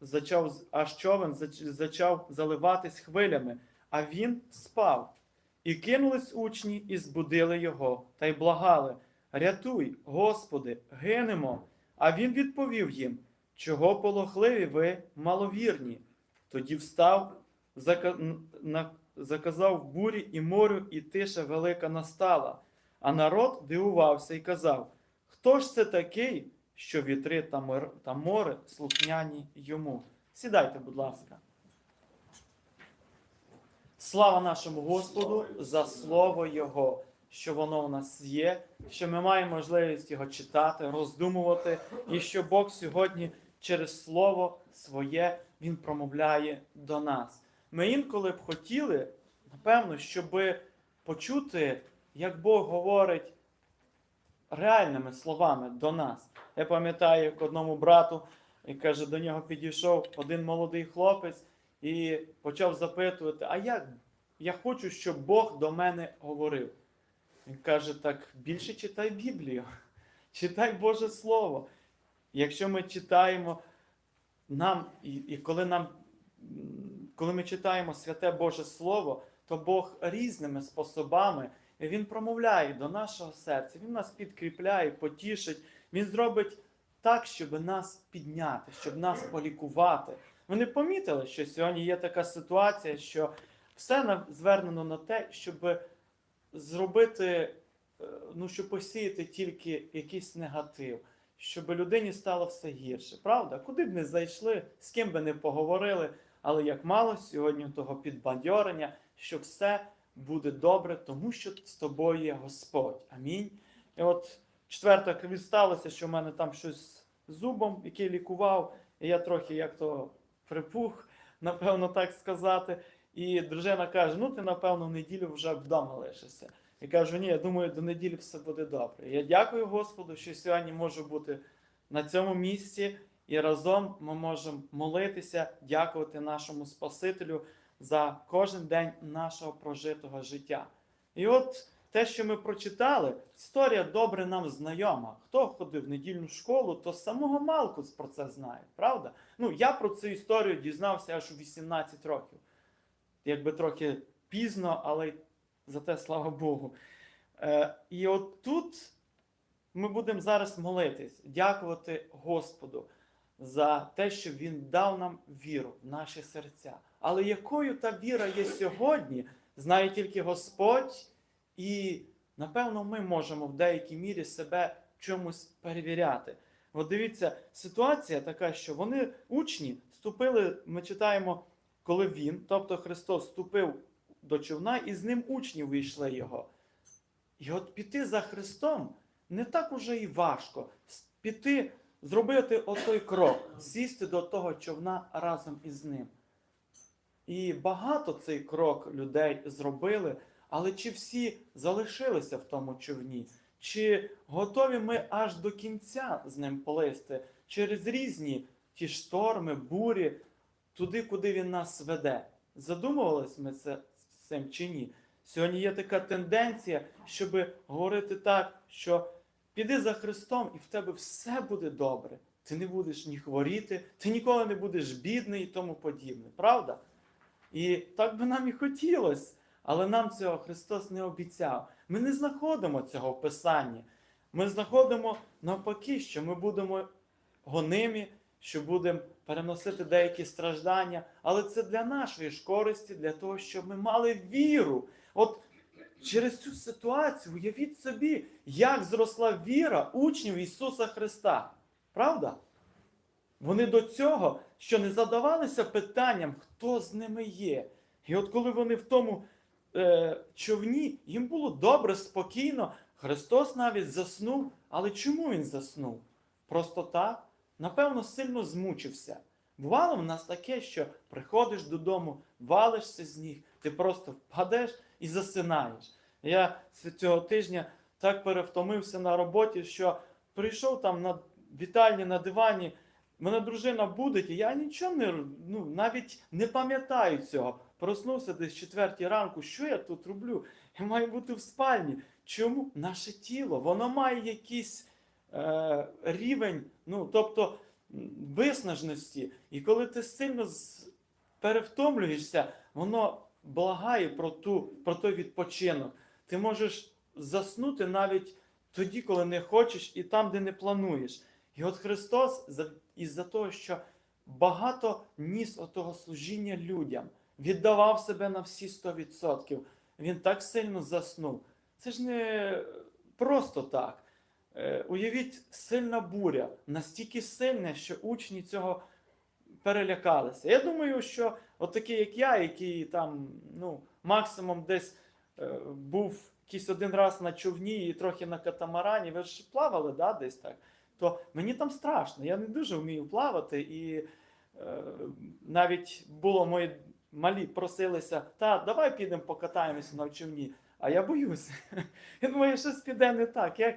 зачав, аж човен зачав заливатись хвилями, а він спав. І кинулись учні і збудили його, та й благали: Рятуй, Господи, гинемо. А він відповів їм: Чого полохливі ви маловірні? Тоді встав, заказав бурі і морю, і тиша велика настала. А народ дивувався і казав: Хто ж це такий, що вітри та, море слухняні йому? Сідайте, будь ласка. Слава нашому Господу за слово Його, що воно у нас є, що ми маємо можливість його читати, роздумувати, і що Бог сьогодні через Слово своє Він промовляє до нас. Ми інколи б хотіли, напевно, щоб почути, як Бог говорить реальними словами до нас. Я пам'ятаю, як одному брату, і каже, до нього підійшов один молодий хлопець і почав запитувати: а як? Я хочу, щоб Бог до мене говорив. Він каже: так більше читай Біблію, читай Боже Слово. Якщо ми читаємо нам, і, і коли нам, коли ми читаємо святе Боже Слово, то Бог різними способами Він промовляє до нашого серця, Він нас підкріпляє, потішить, Він зробить так, щоб нас підняти, щоб нас полікувати. Вони помітили, що сьогодні є така ситуація, що все звернено на те, щоб зробити, е, ну, щоб посіяти тільки якийсь негатив, щоб людині стало все гірше. Правда? Куди б не зайшли, з ким би не поговорили, але як мало сьогодні того підбадьорення, що все буде добре, тому що з тобою є Господь. Амінь. І от четверта сталося, що в мене там щось з зубом, який лікував, і я трохи як то припух, напевно, так сказати. І дружина каже: ну ти, напевно, в неділю вже вдома лишишся. Я кажу, ні, я думаю, до неділі все буде добре. Я дякую Господу, що сьогодні можу бути на цьому місці, і разом ми можемо молитися, дякувати нашому Спасителю за кожен день нашого прожитого життя. І от те, що ми прочитали, історія добре нам знайома. Хто ходив в недільну школу, то самого малку про це знає, правда? Ну, я про цю історію дізнався аж у 18 років. Якби трохи пізно, але зате слава Богу. Е, і от тут ми будемо зараз молитись, дякувати Господу за те, що Він дав нам віру в наші серця. Але якою та віра є сьогодні, знає тільки Господь, і напевно ми можемо в деякій мірі себе чомусь перевіряти. От дивіться, ситуація така, що вони, учні, вступили, ми читаємо, коли він, тобто Христос, вступив до човна, і з ним учні вийшли його. І от піти за Христом не так уже і важко. Піти, зробити отой крок, сісти до того човна разом із ним. І багато цей крок людей зробили, але чи всі залишилися в тому човні? Чи готові ми аж до кінця з ним плисти через різні ті шторми, бурі, туди, куди він нас веде? Задумувались ми це цим чи ні? Сьогодні є така тенденція, щоб говорити так, що піди за Христом, і в тебе все буде добре. Ти не будеш ні хворіти, ти ніколи не будеш бідний і тому подібне. Правда? І так би нам і хотілося, але нам цього Христос не обіцяв. Ми не знаходимо цього в Писанні. Ми знаходимо навпаки, що ми будемо гонимі, що будемо переносити деякі страждання, але це для нашої ж користі, для того, щоб ми мали віру. От через цю ситуацію уявіть собі, як зросла віра учнів Ісуса Христа. Правда? Вони до цього, що не задавалися питанням, хто з ними є. І от коли вони в тому е, човні, їм було добре, спокійно. Христос навіть заснув. Але чому він заснув? Просто так? Напевно, сильно змучився. Бувало в нас таке, що приходиш додому, валишся з ніг, ти просто впадеш і засинаєш. Я цього тижня так перевтомився на роботі, що прийшов там на вітальні на дивані. Мене дружина будить, і я нічого не ну, навіть не пам'ятаю цього. Проснувся десь четвертій ранку. Що я тут роблю? Я маю бути в спальні. Чому? Наше тіло, воно має якийсь е, рівень. Ну, тобто, виснаженості. І коли ти сильно перевтомлюєшся, воно благає про, ту, про той відпочинок. Ти можеш заснути навіть тоді, коли не хочеш, і там, де не плануєш. І от Христос, із-за того, що багато ніс отого служіння людям, віддавав себе на всі 100%, він так сильно заснув. Це ж не просто так. Е, Уявіть, сильна буря, настільки сильна, що учні цього перелякалися. Я думаю, що от як я, який там, ну, максимум десь е, був якийсь один раз на човні і трохи на катамарані, ви ж плавали, да, десь так, то мені там страшно. Я не дуже вмію плавати, і е, навіть було мої малі просилися, та давай підемо покатаємося на човні. А я боюся. Я думаю, щось піде не так. Як,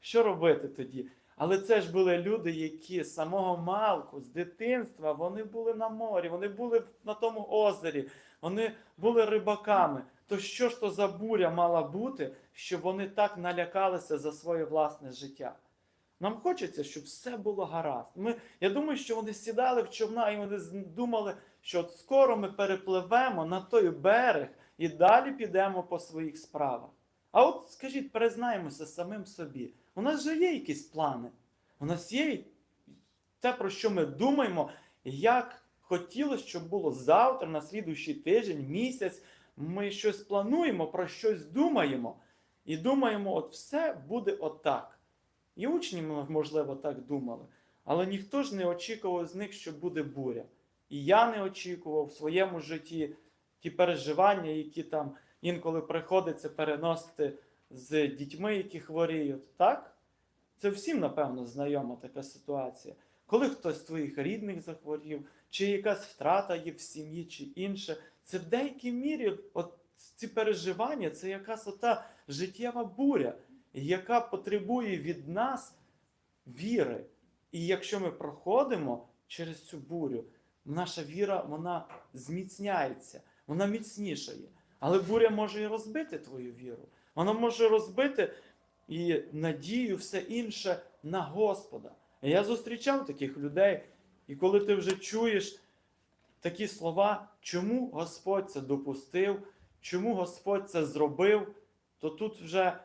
що робити тоді? Але це ж були люди, які з самого малку, з дитинства, вони були на морі, вони були на тому озері, вони були рибаками. То що ж то за буря мала бути, щоб вони так налякалися за своє власне життя? Нам хочеться, щоб все було гаразд. Ми, я думаю, що вони сідали в човна і вони думали, що от скоро ми перепливемо на той берег і далі підемо по своїх справах. А от скажіть, признаємося самим собі. У нас же є якісь плани. У нас є те, про що ми думаємо, як хотілося, щоб було завтра, на слідуючий тиждень, місяць. Ми щось плануємо, про щось думаємо. І думаємо, от все буде отак. І учні, можливо, так думали. Але ніхто ж не очікував з них, що буде буря. І я не очікував в своєму житті ті переживання, які там інколи приходиться переносити з дітьми, які хворіють. Так? Це всім, напевно, знайома така ситуація. Коли хтось з твоїх рідних захворів, чи якась втрата є в сім'ї, чи інше, це в деякій мірі от ці переживання, це якась ота життєва буря, яка потребує від нас віри. І якщо ми проходимо через цю бурю, наша віра вона зміцняється, вона міцнішає. Але буря може і розбити твою віру. Вона може розбити і надію, все інше на Господа. Я зустрічав таких людей, і коли ти вже чуєш такі слова, чому Господь це допустив, чому Господь це зробив, то тут вже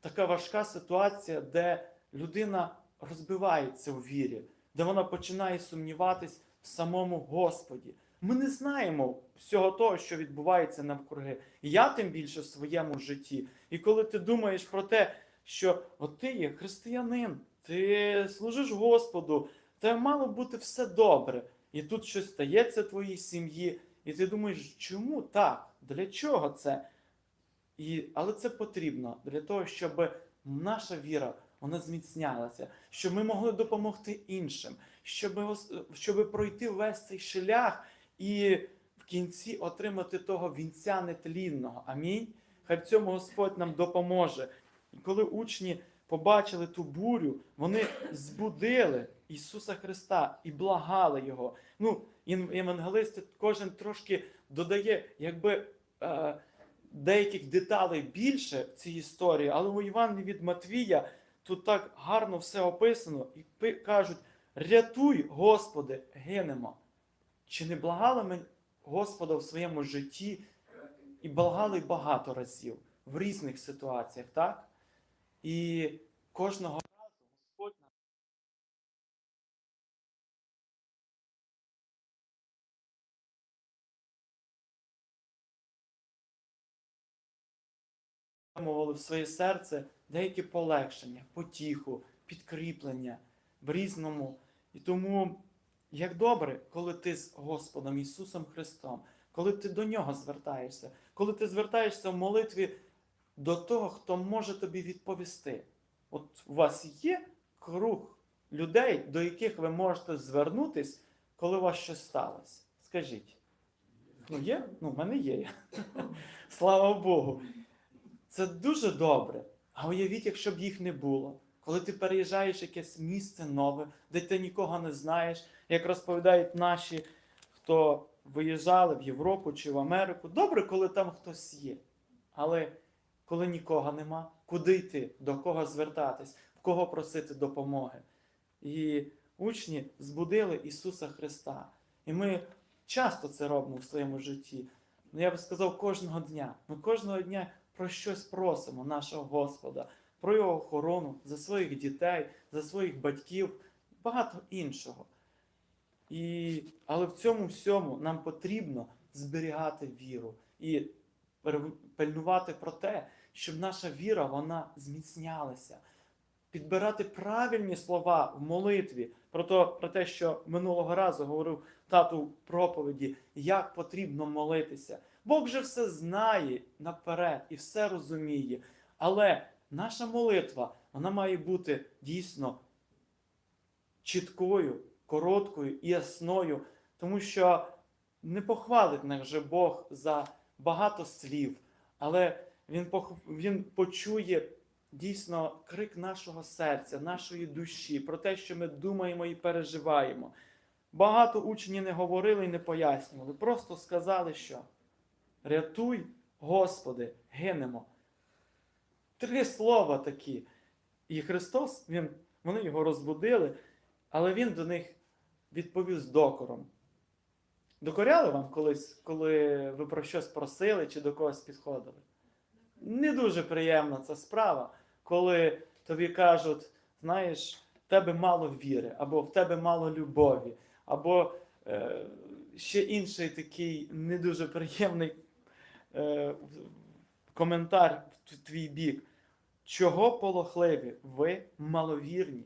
така важка ситуація, де людина розбивається у вірі, де вона починає сумніватись в самому Господі. Ми не знаємо всього того, що відбувається навкруги. Я тим більше в своєму житті. І коли ти думаєш про те, що от ти є християнин, ти служиш Господу, те мало бути все добре. І тут щось стається в твоїй сім'ї, і ти думаєш, чому так? Для чого це? І, але це потрібно для того, щоб наша віра вона зміцнялася, щоб ми могли допомогти іншим, щоб, щоб пройти весь цей шлях і в кінці отримати того вінця нетлінного. Амінь. Хай в цьому Господь нам допоможе. І коли учні побачили ту бурю, вони збудили Ісуса Христа і благали Його. Ну, євангелисти кожен трошки додає, якби. Е, деяких деталей більше в цій історії, але у Івангелії від Матвія тут так гарно все описано, і кажуть: рятуй, Господи, гинемо. Чи не благали ми Господа в своєму житті і благали багато разів в різних ситуаціях, так? І кожного разу Господь нам в своє серце деякі полегшення, потіху, підкріплення в різному. І тому, як добре, коли ти з Господом Ісусом Христом, коли ти до Нього звертаєшся, коли ти звертаєшся в молитві до того, хто може тобі відповісти. От у вас є круг людей, до яких ви можете звернутись, коли у вас щось сталося. Скажіть. Ну, є? Ну, в мене є. Слава Богу. Це дуже добре. А уявіть, якщо б їх не було. Коли ти переїжджаєш якесь місце нове, де ти нікого не знаєш, як розповідають наші, хто виїжджали в Європу чи в Америку, добре, коли там хтось є. Але коли нікого нема, куди йти, до кого звертатись, в кого просити допомоги. І учні збудили Ісуса Христа. І ми часто це робимо в своєму житті. Ну, я би сказав, кожного дня. Ми кожного дня про щось просимо нашого Господа, про Його охорону за своїх дітей, за своїх батьків, багато іншого. І, але в цьому всьому нам потрібно зберігати віру і пильнувати про те, щоб наша віра вона зміцнялася. Підбирати правильні слова в молитві про, то, про те, що минулого разу говорив тату в проповіді, як потрібно молитися. Бог же все знає наперед і все розуміє. Але наша молитва вона має бути дійсно чіткою, короткою ясною, тому що не похвалить нас же Бог за багато слів, але Він, він почує дійсно крик нашого серця, нашої душі, про те, що ми думаємо і переживаємо. Багато учні не говорили і не пояснювали, просто сказали, що рятуй, Господи, гинемо. Три слова такі. І Христос, він, вони його розбудили, але Він до них відповів з докором. Докоряли вам колись, коли ви про щось просили чи до когось підходили? Не дуже приємна ця справа, коли тобі кажуть, знаєш, в тебе мало віри, або в тебе мало любові, або е, ще інший такий не дуже приємний е, коментар в твій бік. Чого полохливі? Ви маловірні.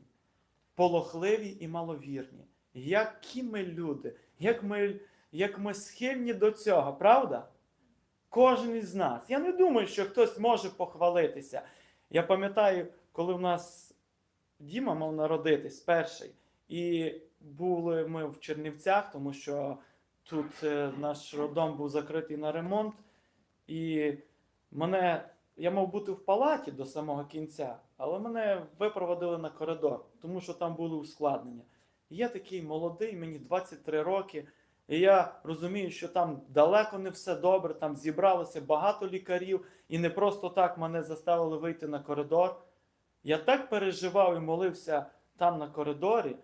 Полохливі і маловірні. Які ми люди, як ми, як ми схильні до цього, правда? Кожен із нас. Я не думаю, що хтось може похвалитися. Я пам'ятаю, коли в нас Діма мав народитись перший, і були ми в Чернівцях, тому що тут е, наш роддом був закритий на ремонт, і мене, я мав бути в палаті до самого кінця, але мене випроводили на коридор, тому що там були ускладнення. І я такий молодий, мені 23 роки. І я розумію, що там далеко не все добре, там зібралося багато лікарів, і не просто так мене заставили вийти на коридор. Я так переживав і молився там на коридорі,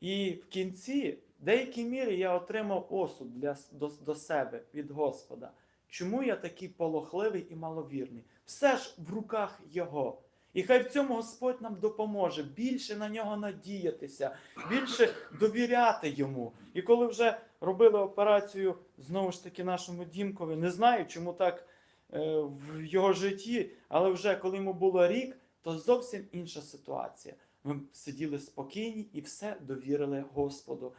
і в кінці, в деякій мірі, я отримав осуд для, до, до себе від Господа. Чому я такий полохливий і маловірний? Все ж в руках Його. І хай в цьому Господь нам допоможе більше на нього надіятися, більше довіряти йому. І коли вже робили операцію знову ж таки нашому дімкові, не знаю, чому так е, в його житті, але вже коли йому було рік, то зовсім інша ситуація. Ми сиділи спокійні і все довірили Господу.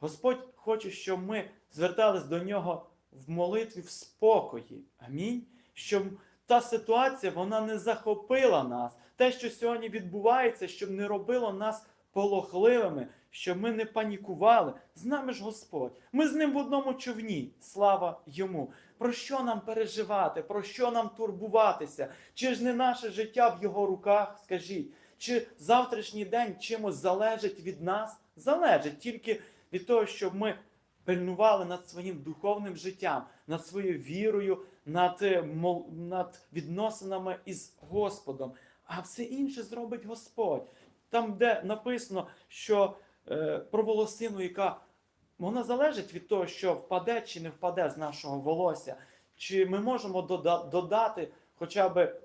Господь хоче, щоб ми звертались до нього в молитві в спокої. Амінь. Щоб та ситуація вона не захопила нас. Те, що сьогодні відбувається, щоб не робило нас полохливими, щоб ми не панікували. З нами ж Господь. Ми з ним в одному човні. Слава йому. Про що нам переживати? Про що нам турбуватися? Чи ж не наше життя в його руках? Скажіть, чи завтрашній день чимось залежить від нас? Залежить тільки від того, щоб ми пильнували над своїм духовним життям, над своєю вірою, над, е, над відносинами із Господом. А все інше зробить Господь. Там, де написано, що е, про волосину, яка вона залежить від того, що впаде чи не впаде з нашого волосся, чи ми можемо дода- додати хоча б,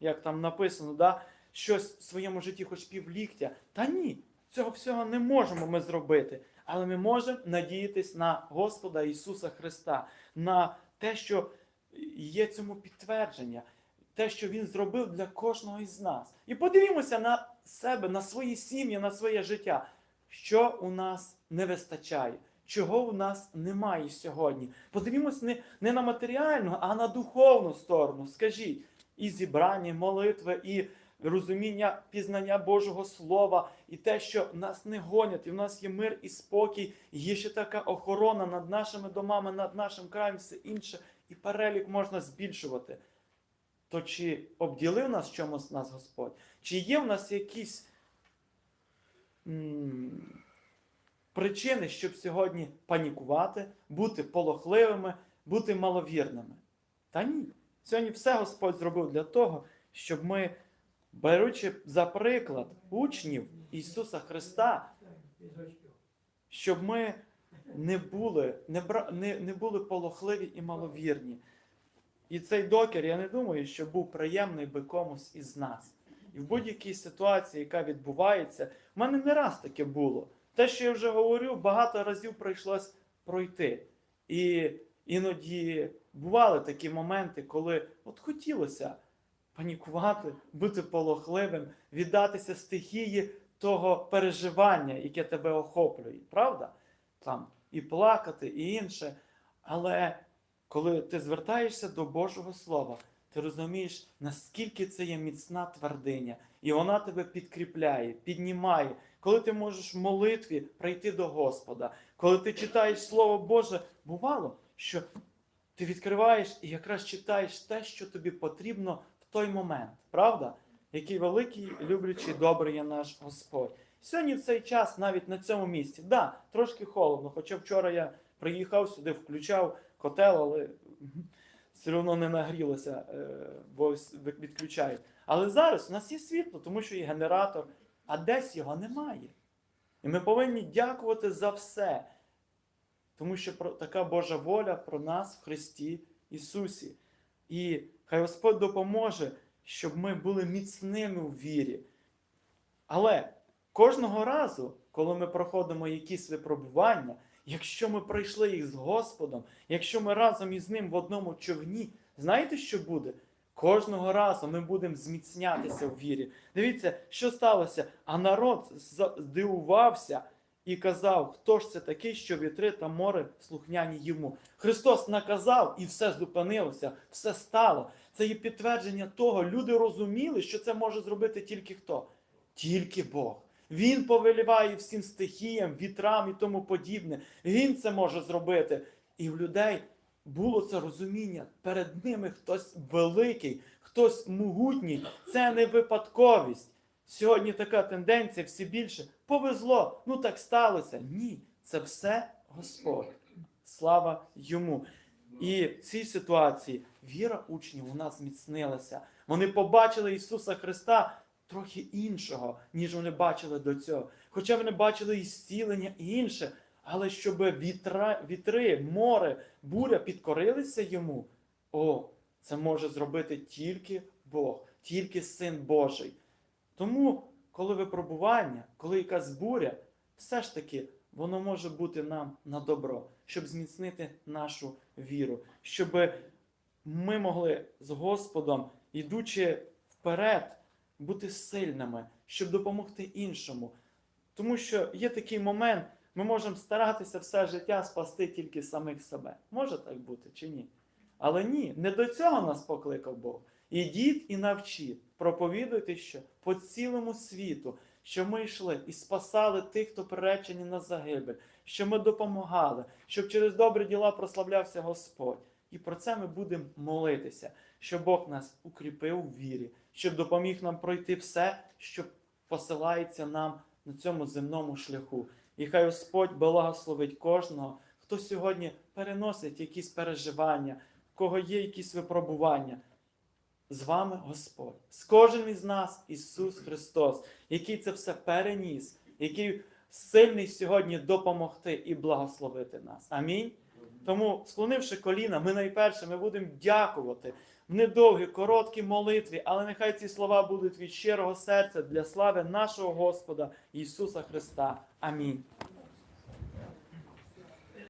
як там написано, да, щось в своєму житті, хоч півліктя. Та ні, цього всього не можемо ми зробити. Але ми можемо надіятись на Господа Ісуса Христа, на те, що є цьому підтвердження, те, що Він зробив для кожного із нас. І подивімося на себе, на свої сім'ї, на своє життя, що у нас не вистачає, чого у нас немає сьогодні. Подивімось не, не на матеріальну, а на духовну сторону. Скажіть, і зібрання, молитви, і розуміння пізнання Божого Слова, і те, що нас не гонять, і в нас є мир і спокій, є ще така охорона над нашими домами, над нашим краєм, все інше, і перелік можна збільшувати. То чи обділив нас чомусь нас Господь? Чи є в нас якісь м, причини, щоб сьогодні панікувати, бути полохливими, бути маловірними? Та ні. Сьогодні все Господь зробив для того, щоб ми, беручи за приклад учнів Ісуса Христа, щоб ми не були, не, не, не були полохливі і маловірні. І цей докер, я не думаю, що був приємний би комусь із нас. І в будь-якій ситуації, яка відбувається, в мене не раз таке було. Те, що я вже говорю, багато разів прийшлось пройти. І іноді бували такі моменти, коли от хотілося панікувати, бути полохливим, віддатися стихії того переживання, яке тебе охоплює, правда? Там і плакати, і інше. Але коли ти звертаєшся до Божого Слова, ти розумієш, наскільки це є міцна твердиня, і вона тебе підкріпляє, піднімає. Коли ти можеш в молитві прийти до Господа, коли ти читаєш Слово Боже, бувало, що ти відкриваєш і якраз читаєш те, що тобі потрібно той момент, правда? Який великий, люблячий, добрий є наш Господь. Сьогодні в цей час, навіть на цьому місці, да, трошки холодно, хоча вчора я приїхав сюди, включав котел, але все одно не нагрілося, е, бо відключають. Але зараз у нас є світло, тому що є генератор, а десь його немає. І ми повинні дякувати за все, тому що така Божа воля про нас в Христі Ісусі. І хай Господь допоможе, щоб ми були міцними у вірі. Але кожного разу, коли ми проходимо якісь випробування, якщо ми пройшли їх з Господом, якщо ми разом із Ним в одному човні, знаєте, що буде? Кожного разу ми будемо зміцнятися в вірі. Дивіться, що сталося. А народ здивувався і казав, хто ж це такий, що вітри та море слухняні йому. Христос наказав, і все зупинилося, все стало. Це є підтвердження того, люди розуміли, що це може зробити тільки хто? Тільки Бог. Він повеліває всім стихіям, вітрам і тому подібне. Він це може зробити. І в людей було це розуміння. Перед ними хтось великий, хтось могутній. Це не випадковість. Сьогодні така тенденція всі більше. Повезло, ну так сталося. Ні, це все Господь. Слава йому. І в цій ситуації віра учнів у зміцнилася. Вони побачили Ісуса Христа трохи іншого, ніж вони бачили до цього. Хоча вони бачили і зцілення і інше, але щоб вітра, вітри, море, буря підкорилися йому, о, це може зробити тільки Бог, тільки Син Божий. Тому, коли випробування, коли якась буря, все ж таки воно може бути нам на добро, щоб зміцнити нашу віру, щоб ми могли з Господом, ідучи вперед, бути сильними, щоб допомогти іншому. Тому що є такий момент, ми можемо старатися все життя спасти тільки самих себе. Може так бути чи ні? Але ні, не до цього нас покликав Бог. Ідіть і навчіть, проповідуйте, що по цілому світу, що ми йшли і спасали тих, хто приречені на загибель, що ми допомагали, щоб через добрі діла прославлявся Господь. І про це ми будемо молитися, щоб Бог нас укріпив у вірі, щоб допоміг нам пройти все, що посилається нам на цьому земному шляху. І хай Господь благословить кожного, хто сьогодні переносить якісь переживання, в кого є якісь випробування. З вами Господь, з кожним із нас Ісус Христос, який це все переніс, який сильний сьогодні допомогти і благословити нас. Амінь. Тому, склонивши коліна, ми найперше ми будемо дякувати в недовгі, короткі молитві, але нехай ці слова будуть від щирого серця для слави нашого Господа Ісуса Христа. Амінь.